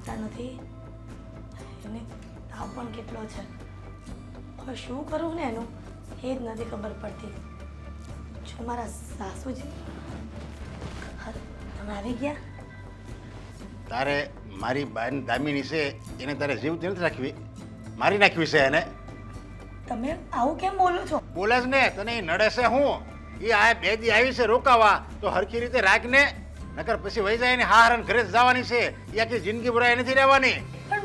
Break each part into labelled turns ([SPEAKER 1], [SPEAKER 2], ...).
[SPEAKER 1] માનતા નથી. એને તાવ પણ કેટલો છે. હવે શું કરું ને એનું? એ જ નથી ખબર પડતી. જો મારા સાસુજી. તમે આવી ગયા?
[SPEAKER 2] તારે મારી બાન દામિની છે એને તારે જીવતી નથી રાખવી. મારી નાખવી છે એને.
[SPEAKER 1] તમે આવું કેમ બોલો છો?
[SPEAKER 2] બોલે જ ને તને એ નડે છે હું. એ આ બે દી આવી છે રોકાવા તો હરખી રીતે રાખને નકર પછી વહી જાય ને હારણ ઘરે જ જવાની છે. એ આખી જિંદગી ભરાય નથી રહેવાની.
[SPEAKER 1] પણ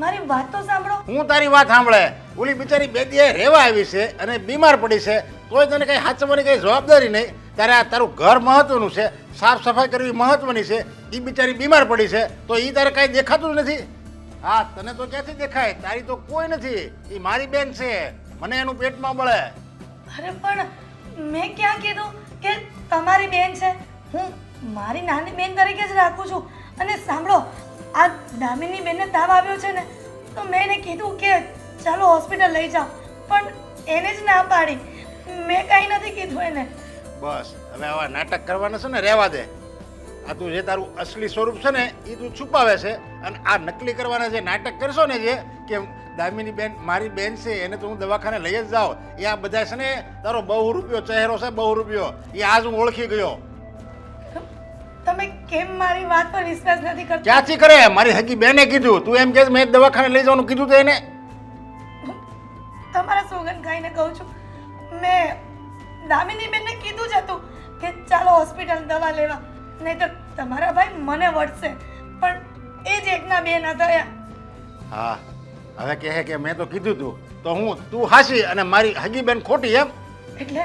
[SPEAKER 1] મારી વાત તો સાંભળો.
[SPEAKER 2] હું તારી વાત સાંભળે. ઓલી બિચારી બે દી રહેવા આવી છે અને બીમાર પડી છે. તોય તને કઈ સાચવવાની કઈ જવાબદારી નહીં. તારે આ તારું ઘર મહત્વનું છે. સાફ સફાઈ કરવી મહત્વની છે. એ બિચારી બીમાર પડી છે. તો એ તારે કાંઈ દેખાતું નથી. હા તને તો ક્યાંથી દેખાય? તારી તો કોઈ નથી. એ મારી બેન છે. મને એનું પેટમાં બળે.
[SPEAKER 1] અરે પણ મેં ક્યાં કીધું કે તમારી બેન છે? હું મારી નાની બેન તરીકે જ રાખું છું. અને સાંભળો, આ દામિની બેનને તાવ આવ્યો છે ને, તો મેં એને કીધું કે ચાલો હોસ્પિટલ લઈ જાઓ. પણ એને જ ના પાડી. મેં કાંઈ નથી કીધું એને.
[SPEAKER 2] બસ, હવે આવા નાટક કરવાના છે ને, રહેવા દે. આ તું જે તારું અસલી સ્વરૂપ છે ને એ તું છુપાવે છે. અને આ નકલી કરવાના જે નાટક કરશો ને જે, કે દામિની બેન, મારી બેન છે, એને તો હું દવાખાને લઈ જ જાઉં. એ આ બધા છે ને, તારો બહુ રૂપિયો ચહેરો છે બહુ રૂપિયો એ આજ હું ઓળખી ગયો.
[SPEAKER 1] તમે કેમ મારી વાત પર વિશ્વાસ નથી કરતા?
[SPEAKER 2] ક્યાંથી કરે? મારી હકી બેને કીધું. તું એમ કે મેં દવાખાને લઈ જવાનું કીધું તો એને.
[SPEAKER 1] તમારા સોગન ખાઈને કહું છું. મેં દામિની બેનને કીધું જ હતું કે ચાલો હોસ્પિટલ દવા લેવા. નહીં તો તમારા ભાઈ મને વળશે. પણ એ જ એકના બે ના થયા
[SPEAKER 2] હા. હવે કહે કે મેં તો કીધું તું. તો હું તું હાસી અને મારી હગી બેન ખોટી એમ.
[SPEAKER 1] એટલે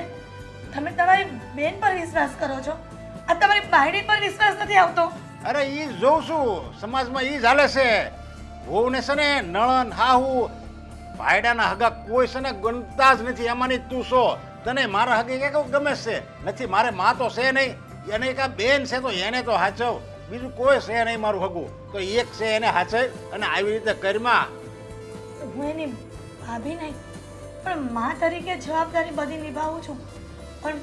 [SPEAKER 1] તમે તમારી બેન પર વિશ્વાસ કરો છો? આ તમારી બાયડી પર વિશ્વાસ નથી આવતો.
[SPEAKER 2] અરે એ જોઉં છું. સમાજમાં એ ચાલે છે. વહુને છે ને નળન હાહુ ભાયડાના હગા કોઈ છે ને ગણતા જ નથી. એમાંની તું છો તને મારા હગે કે કેવું ગમે છે. નથી મારે માં તો છે નહીં. એને એક આ બેન છે તો એને તો હાચવ. બીજું કોઈ છે નહીં મારું હગું. તો એક છે એને હાચે અને આવી રીતે કરમાં.
[SPEAKER 1] હું એની ભાભી નહીં પણ મા તરીકે જવાબદારી બધી નિભાવું છું. પણ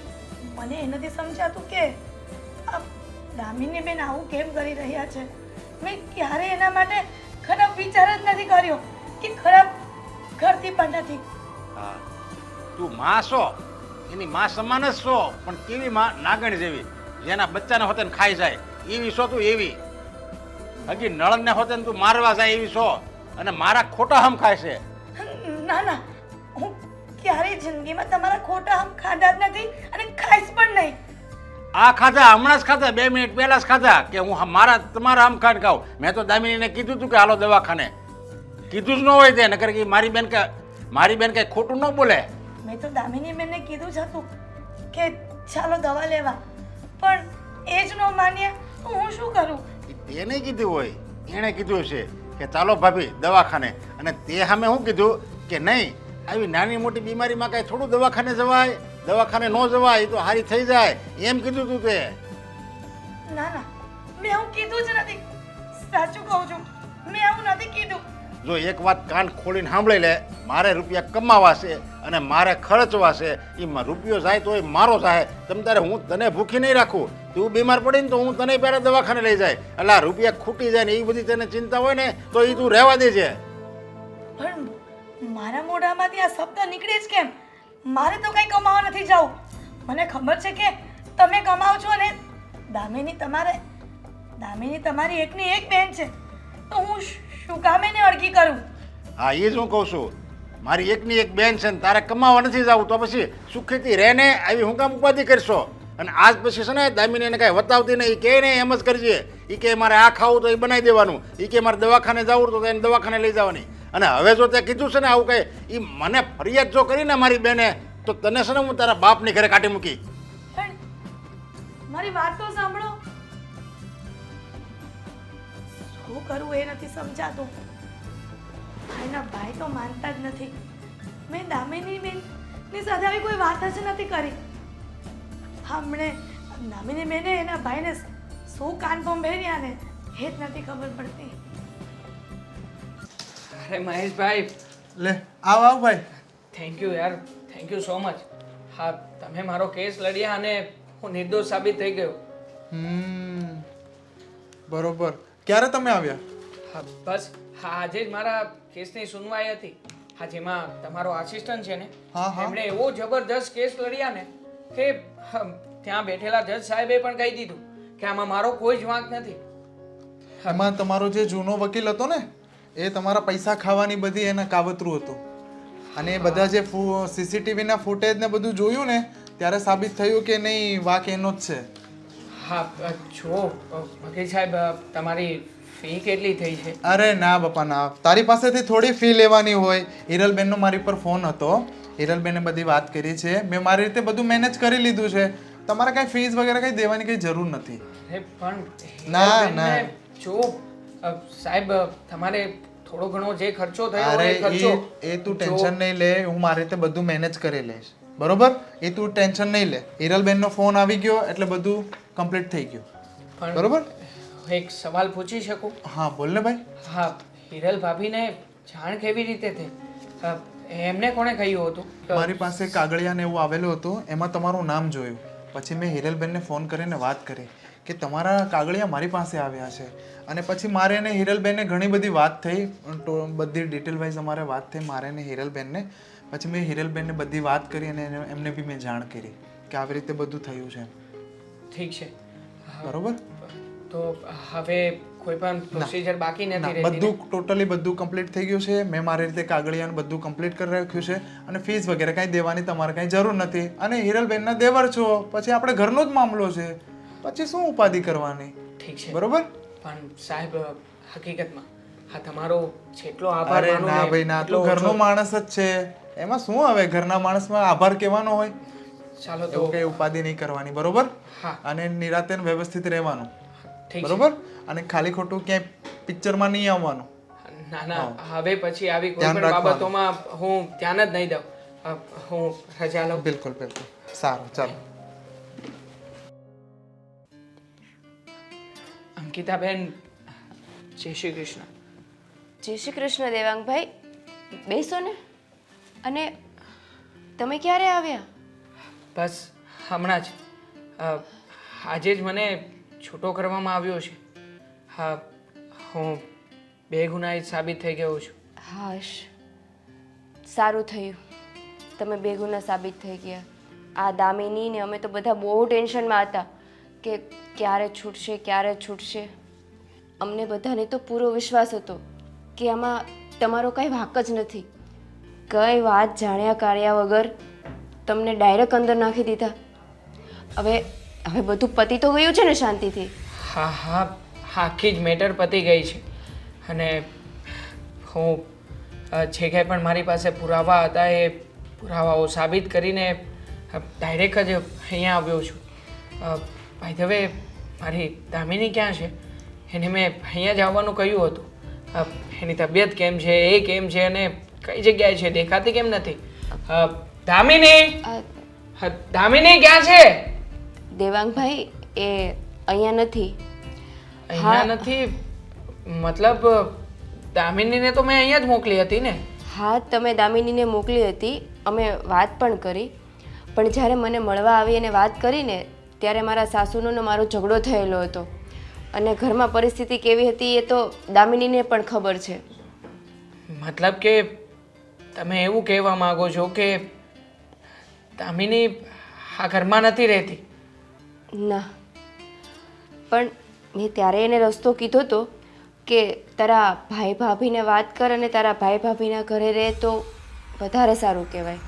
[SPEAKER 1] મને એ નથી સમજાતું કે દામિની બેન આવું કેમ કરી રહ્યા છે? મેં ક્યારે એના માટે ખરાબ વિચાર જ નથી કર્યો કે ખરાબ કરતી પણ નથી.
[SPEAKER 2] હા તું માં છો એની માં સમાન જ છો પણ કેવી માં નાગણ જેવી? જેના બચ્ચાને હોતે ખાઈ જાય એવી છો તું એવી? હજી નળનને હોતે તું મારવા જાય એવી છો અને મારા ખોટા હમ ખાય છે.
[SPEAKER 1] ના ના હું ક્યારેય જિંદગીમાં તમારા ખોટા આમ ખાધા જ નથી અને ખાઈશ પણ નહીં.
[SPEAKER 2] આ ખાધા હમણાં જ ખાધા બે મિનિટ પહેલા જ ખાધા કે હું મારા તમારા આમ ખાંડ ખાઉં. મેં તો દામિનીને કીધું તું કે હાલો દવાખાને. કીધું જ ન હોય તે નકર કે મારી બેન કે મારી બેન કઈ ખોટું ન બોલે.
[SPEAKER 1] મેં તો દામિની બેનને કીધું જ હતું કે ચાલો દવા લેવા. પણ એ જ ન માન્યા તો હું શું કરું?
[SPEAKER 2] તેને કીધું હોય એણે કીધું છે કે ચાલો ભાભી દવાખાને. અને તે સામે શું કીધું કે નહીં આવી નાની મોટી બીમારીમાં કાંઈ થોડું દવાખાને જવાય? દવાખાને ન જવાય એ તો હારી થઈ જાય. એમ કીધું તું તે.
[SPEAKER 1] ના ના મેં એવું કીધું જ નથી. સાચું કહું છું મેં એવું નથી કીધું.
[SPEAKER 2] જો એક વાત કાન ખોલીને સાંભળી લે મારે રૂપિયા કમાવા છે અને મારે ખર્ચવા છે એમાં રૂપિયો જાય તો એ મારો થાય તમ તારે હું તને ભૂખી નહીં રાખું. તું બીમાર પડીને તો હું તને પહેલાં દવાખાને લઈ જાય. એટલે રૂપિયા ખૂટી જાય ને એ બધી તને ચિંતા હોય ને તો એ તું રહેવા દેજે.
[SPEAKER 1] પણ મારા મોઢામાંથી આ શબ્દ નીકળે જ કેમ? મારે તો કંઈ કમાવા નથી જવું. મને ખબર છે કે તમે કમાવ છો ને દામિની તમારે, દામિની તમારી એકની એક બેન છે. તો હું શું કામ એને અડકી કરું?
[SPEAKER 2] હા, એ જ હું કહું છું. મારી એકની એક બેન છે ને તારે કમાવા નથી જવું, તો પછી સુખીથી રહે ને આવી હું કામ ઉપાધિ કરશો? અને આજ પછી છે ને દામિની એને કાંઈ વતાવતી નહીં કે ને એમ જ કરજે. એ કે મારે આ ખાવું તો એ બનાવી દેવાનું. એ કે મારે દવાખાને જવું તો એને દવાખાને લઈ જવાની. અને હવે જો તે કીધું છે ને આવું કંઈ એ મને ફરિયાદ જો કરીને મારી બેને, તો તને છે ને હું તારા બાપની ઘરે કાઢી મૂકી.
[SPEAKER 1] મારી વાત તો સાંભળો. શું કરવું એ નથી સમજાતું. ભાઈના ભાઈ તો માનતા જ નથી. મેં દામિની બેનની સાથે આવી કોઈ વાત જ નથી કરી. હમણે દામિની બેને એના ભાઈને શું કાન ભંભેર્યા ને એ જ નથી ખબર પડતી.
[SPEAKER 3] અરે મહેશભાઈ.
[SPEAKER 4] લે આવ આવ ભાઈ.
[SPEAKER 3] થેન્ક યુ યાર. થેન્ક યુ સો મચ હા તમે મારો કેસ લડ્યા અને હું નિર્દોષ સાબિત થઈ ગયો.
[SPEAKER 4] હમ બરોબર. ક્યારે તમે આવ્યા?
[SPEAKER 3] હા બસ. હા આજે જ મારા કેસની સુનવાઈ હતી. હા જેમાં તમારો આસિસ્ટન્ટ છે ને
[SPEAKER 4] હા, હા.
[SPEAKER 3] એમણે એવો જબરદસ્ત કેસ લડ્યા ને કે હમ, ત્યાં બેઠેલા જજ સાહેબે પણ કહી દીધું કે આમાં મારો કોઈ જ વાંક નથી.
[SPEAKER 4] એમાં તમારો જે જૂનો વકીલ હતો ને એ તમારા પૈસા ખાવાની બધી એના કાવતરું હતું. અને એ બધા જે સીસીટીવીના ફૂટેજ ને બધું જોયું ને ત્યારે સાબિત થયું કે નહીં વાક એનો જ છે.
[SPEAKER 3] હા અ, વકીલ સાહેબ તમારી ફી કેટલી થઈ છે?
[SPEAKER 4] અરે ના બાપા ના. તારી પાસેથી થોડી ફી લેવાની હોય. હિરલબેનનો મારી પર ફોન હતો. હિરલબેને બધી વાત કરી છે. મેં મારી રીતે બધું મેનેજ કરી લીધું છે. તમારે કાંઈ ફીસ વગેરે કંઈ દેવાની કંઈ જરૂર નથી.
[SPEAKER 3] પણ
[SPEAKER 4] ના,
[SPEAKER 3] ના. જો સાહેબ તમારે થોડો ઘણો જે ખર્ચો થયો
[SPEAKER 4] અરે
[SPEAKER 3] એ ખર્ચો
[SPEAKER 4] એ એ તું ટેન્શન નહીં લે હું મારે તે બધું મેનેજ કરી લઈશ. બરોબર? એ તું ટેન્શન નહીં લે. હિરલબેનનો ફોન આવી ગયો એટલે બધું કમ્પ્લીટ થઈ ગયું. બરોબર?
[SPEAKER 3] એક સવાલ પૂછી શકું?
[SPEAKER 4] હા બોલ ને ભાઈ.
[SPEAKER 3] હા હિરલ ભાભીને જાણ કેવી રીતે થઈ? એમને કોણે કહ્યું હતું?
[SPEAKER 4] મારી પાસે કાગળિયા ને એવું આવેલું હતું એમાં તમારું નામ જોયું. પછી મેં હિરલબેનને ફોન કરીને વાત કરી. કે તમારા કાગળિયા મારી પાસે આવ્યા છે. અને પછી મારે ને હિરલબેનને ઘણી બધી વાત થઈ. બધી ડિટેલ વાઇઝ અમારે વાત થઈ. મારે ને હિરલબેનને. પછી મેં હિરલબેનને બધી વાત કરી અને એમને બી મેં જાણ કરી કે આવી રીતે બધું થયું છે.
[SPEAKER 3] ઠીક છે.
[SPEAKER 4] બરોબર?
[SPEAKER 3] તો હવે કોઈ પણ પ્રોસિજર બાકી નથી રહેતી
[SPEAKER 4] બધું ટોટલી બધું કમ્પ્લીટ થઈ ગયું છે. મેં મારી રીતે કાગળિયાનું બધું કમ્પ્લીટ કરી રાખ્યું છે. અને ફીસ વગેરે કાંઈ દેવાની તમારે કાંઈ જરૂર નથી. અને હિરલબેનના દેવર છો. પછી આપણે ઘરનો જ મામલો છે. પછી શું ઉપાધિ કરવાની?
[SPEAKER 3] ઠીક છે.
[SPEAKER 4] બરોબર?
[SPEAKER 3] પણ સાહેબ હકીકતમાં હા તમારો જેટલો આભાર
[SPEAKER 4] અરે ના ભાઈ ના તું ઘરનો માણસ જ છે. એમાં શું આવે? ઘરના માણસમાં આભાર કહેવાનો હોય?
[SPEAKER 3] ચાલો તો
[SPEAKER 4] કઈ ઉપાધિ નહીં કરવાની બરોબર?
[SPEAKER 3] હા.
[SPEAKER 4] અને નિરાતે વ્યવસ્થિત રહેવાનું.
[SPEAKER 3] ઠીક
[SPEAKER 4] બરોબર? અને ખાલી ખોટું ક્યાંય પિક્ચરમાં નહીં આવવાનું.
[SPEAKER 3] ના ના હવે પછી આવી કોઈ પણ બાબતોમાં હું ધ્યાન જ નહીં દઉં. હું રજા લઉં.
[SPEAKER 4] બિલકુલ બિલકુલ. સારું ચાલો.
[SPEAKER 3] અંકિતાબેન જય શ્રી કૃષ્ણ.
[SPEAKER 5] જય શ્રી કૃષ્ણ દેવાંગભાઈ. બેસો ને. અને તમે ક્યારે આવ્યા?
[SPEAKER 3] બસ હમણાં જ. આજે જ મને છૂટો કરવામાં આવ્યો છે. હા હું બેગુનાહિત સાબિત થઈ ગયો છું.
[SPEAKER 5] હાશ. સારું થયું. તમે બેગુના સાબિત થઈ ગયા. આ દામિની ને અમે તો બધા બહુ ટેન્શનમાં હતા. કે ક્યારે છૂટશે ક્યારે છૂટશે? અમને બધાને તો પૂરો વિશ્વાસ હતો કે આમાં તમારો કાંઈ વાક જ નથી. કઈ વાત જાણ્યા કાર્યા વગર તમને ડાયરેક્ટ અંદર નાખી દીધા. હવે હવે બધું પતી તો ગયું છે ને શાંતિથી?
[SPEAKER 3] હા હા, આખી જ મેટર પતી ગઈ છે. અને હું જે કંઈ પણ મારી પાસે પુરાવા હતા એ પુરાવાઓ સાબિત કરીને ડાયરેક્ટ જ અહીંયા આવ્યો છું. ભાઈ હવે મારી દામિની ક્યાં છે? એને મેં અહીંયા જ આવવાનું કહ્યું હતું. એની તબિયત કેમ છે એ કેમ છે અને કઈ જગ્યાએ છે દેખાતી કેમ નથી? દામિની? દામિની ક્યાં છે?
[SPEAKER 5] દેવાંગભાઈ એ અહીંયા નથી.
[SPEAKER 3] અહીંયા નથી? મતલબ દામિનીને તો મેં અહીંયા જ મોકલી હતી ને?
[SPEAKER 5] હા તમે દામિનીને મોકલી હતી. અમે વાત પણ કરી. પણ જ્યારે મને મળવા આવી અને વાત કરીને ત્યારે મારા સાસુનો મારો ઝઘડો થયેલો હતો. અને ઘરમાં પરિસ્થિતિ કેવી હતી એ તો દામિનીને પણ ખબર છે.
[SPEAKER 3] મતલબ કે તમે એવું કહેવા માંગો છો કે દામિની આ ઘરમાં નથી રહેતી?
[SPEAKER 5] ના. પણ મેં ત્યારે એને રસ્તો કીધો હતો કે તારા ભાઈ ભાભીને વાત કર અને તારા ભાઈ ભાભીના ઘરે રહે તો વધારે સારું કહેવાય.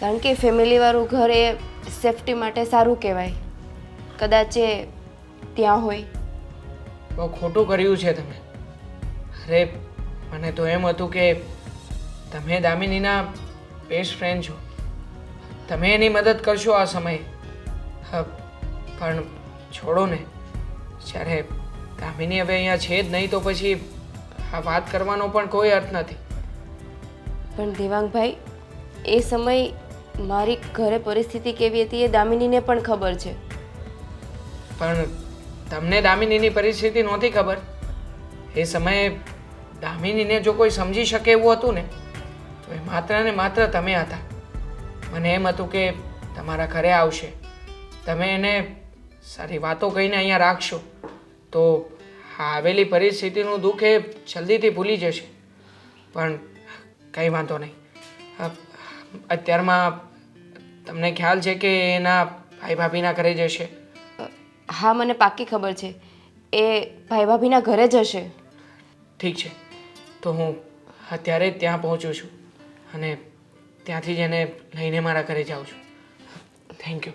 [SPEAKER 5] કારણ કે ફેમિલીવાળું ઘર એ સેફટી માટે સારું કહેવાય. કદાચ એ ત્યાં હોય.
[SPEAKER 3] બહુ ખોટું કર્યું છે તમે. અરે મને તો એમ હતું કે તમે દામિનીના બેસ્ટ ફ્રેન્ડ છો. તમે એની મદદ કરશો આ સમયે. હા, પણ છોડો ને. જ્યારે દામિની હવે અહીંયા છે જ નહીં તો પછી આ વાત કરવાનો પણ કોઈ અર્થ નથી.
[SPEAKER 5] પણ દેવાંગભાઈ એ સમય મારી ઘરે પરિસ્થિતિ કેવી હતી એ દામિનીને પણ ખબર છે.
[SPEAKER 3] પણ તમને દામિનીની પરિસ્થિતિ નહોતી ખબર. એ સમયે દામિનીને જો કોઈ સમજી શકે એવું હતું ને, તો એ માત્ર ને માત્ર તમે હતા. મને એમ હતું કે તમારા ઘરે આવશે. તમે એને સારી વાતો કહીને અહીંયા રાખશો, તો આવેલી પરિસ્થિતિનું દુઃખ એ જલ્દીથી ભૂલી જશે. પણ કંઈ વાંધો નહીં. અત્યારમાં તમને ખ્યાલ છે કે એના ભાઈ ભાભીના ઘરે જશે?
[SPEAKER 5] હા, મને પાક્કી ખબર છે. એ ભાઈ ભાભીના ઘરે જ હશે.
[SPEAKER 3] ઠીક છે. તો હું અત્યારે ત્યાં પહોંચું છું અને ત્યાંથી જ એને લઈને મારા ઘરે જાઉં છું. Thank you